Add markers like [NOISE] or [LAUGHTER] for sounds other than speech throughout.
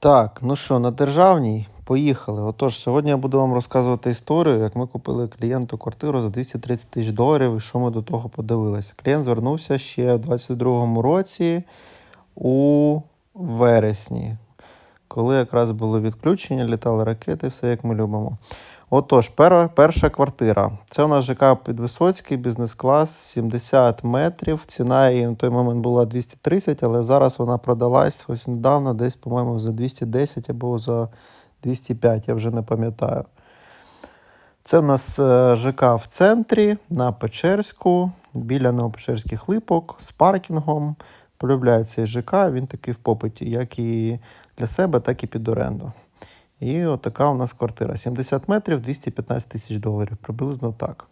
Так, ну що, на державній поїхали. Отож, сьогодні я буду вам розказувати історію, як ми купили клієнту квартиру за 230 тисяч доларів і що ми до того подивилися. Клієнт звернувся ще в 2022 році у вересні, коли якраз було відключення, літали ракети, все як ми любимо. Отож, пер, перша квартира. Це у нас ЖК Підвисоцький, бізнес-клас, 70 метрів. Ціна її на той момент була 230, але зараз вона продалась ось недавно, десь, по-моєму, за 210 або за 205, я вже не пам'ятаю. Це у нас е, ЖК в центрі на Печерську, біля Новопечерських липок з паркінгом. Полюбляю цей ЖК, він такий в попиті, як і для себе, так і під оренду. І отака у нас квартира. 70 метрів, 215 тисяч доларів. Приблизно так.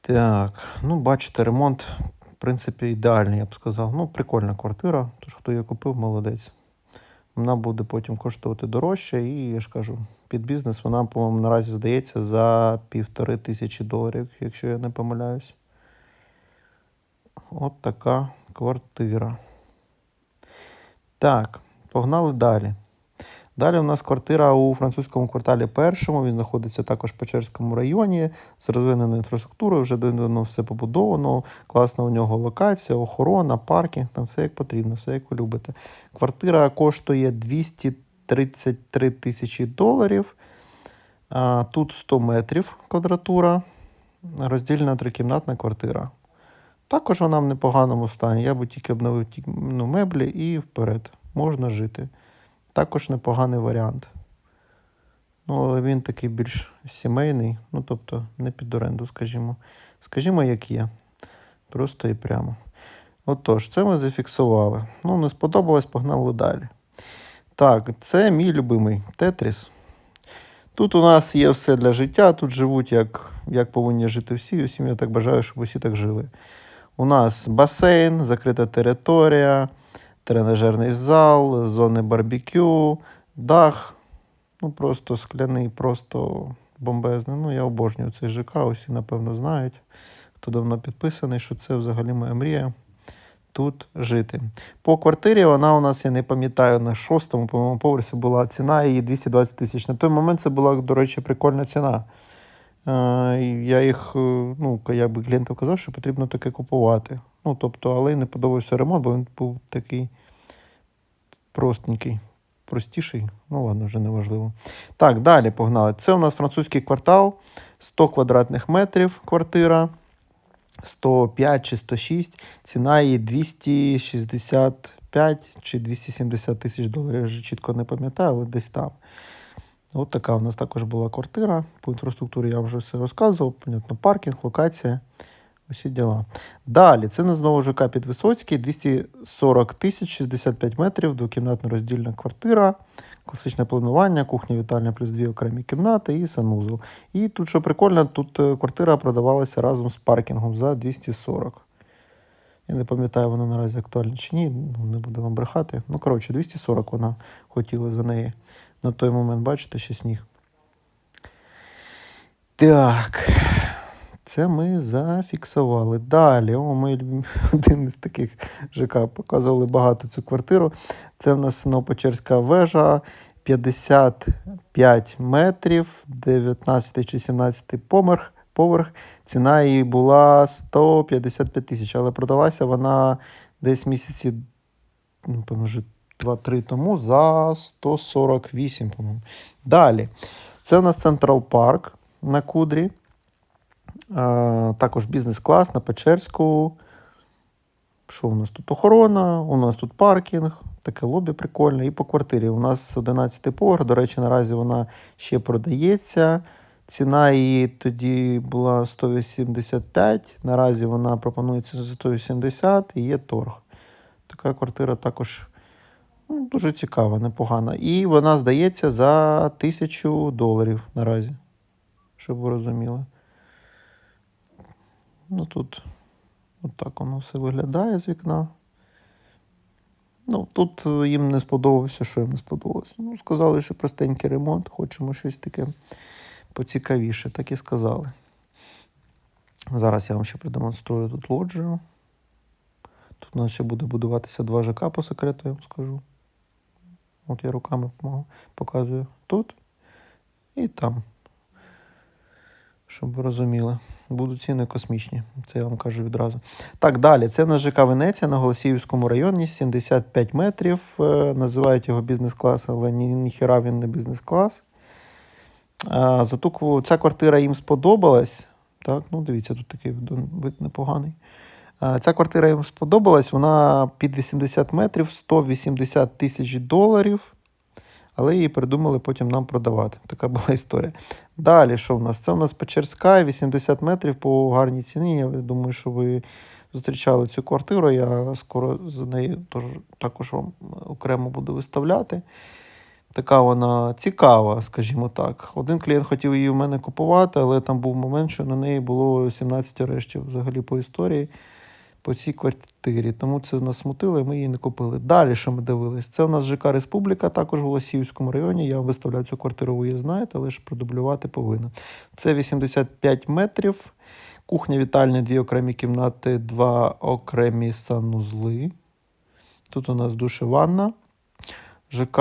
Так, ну бачите, ремонт, в принципі, ідеальний, я б сказав. Ну, прикольна квартира. Тож, хто її купив, молодець. Вона буде потім коштувати дорожче, і я ж кажу, під бізнес вона, по-моєму, наразі здається за півтори тисячі доларів, якщо я не помиляюсь. От така квартира. Так, погнали далі. Далі у нас квартира у французькому кварталі першому. Він знаходиться також в Печерському районі з розвиненою інфраструктурою, вже давно все побудовано. Класна у нього локація, охорона, паркінг, там все як потрібно, все як ви любите. Квартира коштує 233 тисячі доларів. Тут 100 метрів квадратура, роздільна трикімнатна квартира. Також вона в непоганому стані. Я би тільки обновив ну, меблі і вперед. Можна жити. Також непоганий варіант. Ну, але він такий більш сімейний, ну тобто не під оренду, скажімо. Скажімо, як є. Просто і прямо. Отож, це ми зафіксували. Ну, не сподобалось, погнали далі. Так, це мій любимий Тетріс. Тут у нас є все для життя, тут живуть, як, як повинні жити всі. Усім я так бажаю, щоб усі так жили. У нас басейн, закрита територія, тренажерний зал, зони барбекю, дах. Ну, просто скляний, просто бомбезний. Ну, я обожнюю цей ЖК, усі, напевно, знають, хто давно підписаний, що це взагалі моя мрія тут жити. По квартирі вона у нас, я не пам'ятаю, на шостому, по-моєму, поверсі була ціна її 220 тисяч. На той момент це була, до речі, прикольна ціна. Я їх, е, ну, як би клієнтам казав, що потрібно таке купувати. Ну, тобто, але не подобався ремонт, бо він був такий простенький, простіший. Ну, ладно, вже не важливо. Так, далі погнали. Це у нас французький квартал, 100 квадратних метрів квартира. 105 чи 106, ціна її 265 чи 270 тисяч доларів. Я вже чітко не пам'ятаю, але десь там. От така у нас також була квартира. По інфраструктурі я вже все розказував. Понятно, паркінг, локація. Усі діла. Далі, це на знову ЖК Підвисоцький, 240 тисяч 65 метрів, двокімнатна роздільна квартира, класичне планування, кухня, вітальня плюс дві окремі кімнати і санузел. І тут, що прикольно, тут е, квартира продавалася разом з паркінгом за 240. Я не пам'ятаю, вона наразі актуальна чи ні, ну, не буду вам брехати. Ну, коротше, 240 вона хотіла за неї. На той момент, бачите, ще сніг. Так. Це ми зафіксували. Далі, о, ми [LAUGHS] один із таких ЖК показували багато цю квартиру. Це в нас Новопечерська вежа, 55 метрів, 19 чи 17 поверх. поверх. Ціна її була 155 тисяч, але продалася вона десь місяці, напевно, вже 2-3 тому за 148, по-моєму. Далі. Це у нас Централ Парк на Кудрі. Е, Також бізнес-клас на Печерську. Що у нас тут? Охорона, у нас тут паркінг, таке лобі прикольне. І по квартирі. У нас 11 поверх. До речі, наразі вона ще продається. Ціна її тоді була 185. Наразі вона пропонується за 180 і є торг. Така квартира також ну, дуже цікава, непогана. І вона здається за 1000 доларів наразі. Щоб ви розуміли. Ну тут отак воно все виглядає з вікна. Ну, тут е, їм не сподобався, що їм не сподобалося. Ну, сказали, що простенький ремонт, хочемо щось таке поцікавіше, так і сказали. Зараз я вам ще продемонструю тут лоджію. Тут у нас ще буде будуватися два ЖК по секрету, я вам скажу. От я руками показую тут і там. Щоб ви розуміли. Будуть ціни космічні, це я вам кажу відразу. Так, далі. Це на ЖК Венеція на Голосіївському районі, 75 метрів. Е, Називають його бізнес-клас, але ні, ніхіра він не бізнес-клас. А, зато ця квартира їм сподобалась. Так, ну дивіться, тут такий вид непоганий. А, Ця квартира їм сподобалась, вона під 80 метрів, 180 тисяч доларів. Але її придумали потім нам продавати. Така була історія. Далі, що в нас? Це у нас Печерська, 80 метрів по гарній ціні. Я думаю, що ви зустрічали цю квартиру. Я скоро за неї також вам окремо буду виставляти. Така вона цікава, скажімо так. Один клієнт хотів її в мене купувати, але там був момент, що на неї було 17 арештів взагалі по історії по цій квартирі. Тому це нас смутило, і ми її не купили. Далі, що ми дивились? Це у нас ЖК Республіка, також в Голосіївському районі. Я вам виставляю цю квартиру, ви її знаєте, але ж продублювати повинна. Це 85 метрів. Кухня, вітальня, дві окремі кімнати, два окремі санузли. Тут у нас душ і ванна. ЖК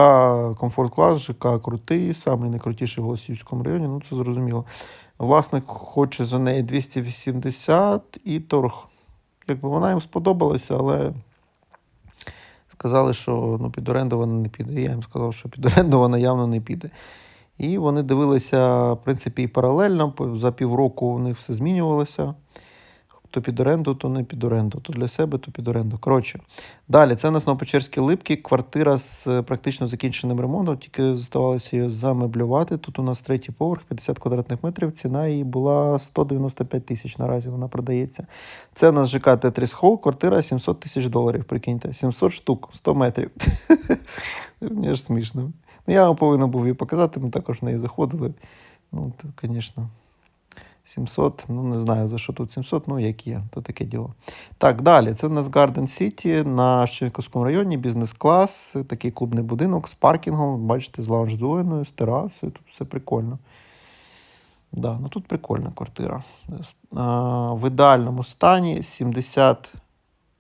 комфорт клас, ЖК крутий, самий найкрутіший в Голосіївському районі, ну це зрозуміло. Власник хоче за неї 280 і торг. Якби вона їм сподобалася, але сказали, що ну, під оренду вона не піде. Я їм сказав, що під оренду вона явно не піде. І вони дивилися, в принципі, і паралельно. За півроку у них все змінювалося. То під оренду, то не під оренду, то для себе, то під оренду. Коротше, далі, це у нас Новопечерські липки, квартира з е, практично закінченим ремонтом, тільки залишилося її замеблювати. Тут у нас третій поверх, 50 квадратних метрів. Ціна її була 195 тисяч. Наразі вона продається. Це у нас ЖК Тетріс Холл, квартира 700 тисяч доларів. Прикиньте, 700 штук, 100 метрів. [LAUGHS] Мені ж смішно. Ну, я вам повинен був її показати, ми також в неї заходили. Ну, то, звісно. 700, ну не знаю за що тут 700, ну як є, то таке діло. Так, далі. Це в нас Garden City на Щенківському районі, бізнес-клас, такий клубний будинок з паркінгом, бачите, з лаунж-зоною, з терасою, тут все прикольно. Да, ну тут прикольна квартира. В ідеальному стані 70,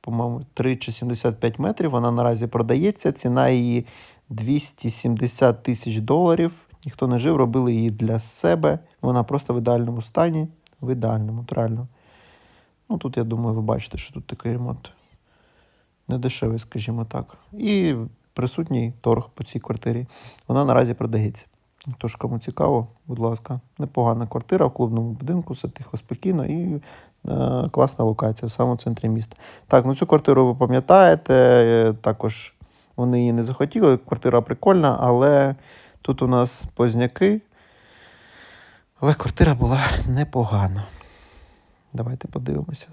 по-моєму, 3 чи 75 метрів. Вона наразі продається. Ціна її 270 тисяч доларів. Ніхто не жив, робили її для себе. Вона просто в ідеальному стані. В ідеальному, реально. Ну, тут, я думаю, ви бачите, що тут такий ремонт недешевий, скажімо так. І присутній торг по цій квартирі. Вона наразі продається. Тож, кому цікаво, будь ласка, непогана квартира в клубному будинку, все тихо, спокійно і е, класна локація в самому центрі міста. Так, ну цю квартиру ви пам'ятаєте, е, також вони її не захотіли. Квартира прикольна, але тут у нас позняки. Але квартира була непогана. Давайте подивимося.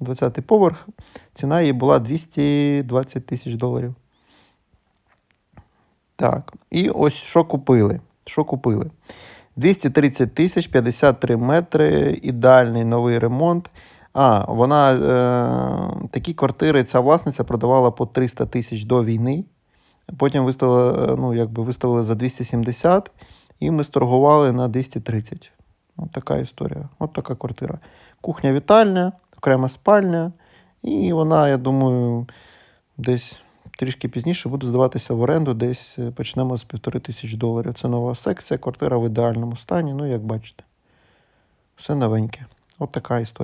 20-й поверх. Ціна її була 220 тисяч доларів. Так, і ось що купили. Що купили? 230 тисяч, 53 метри, ідеальний новий ремонт. А, вона е, такі квартири, ця власниця продавала по 300 тисяч до війни. Потім виставили, е, ну, якби виставили за 270, і ми сторгували на 230. От така історія. От така квартира. Кухня вітальня, окрема спальня. І вона, я думаю, десь трішки пізніше буде здаватися в оренду, десь е, почнемо з півтори тисяч доларів. Це нова секція, квартира в ідеальному стані. Ну, як бачите, все новеньке. От така історія.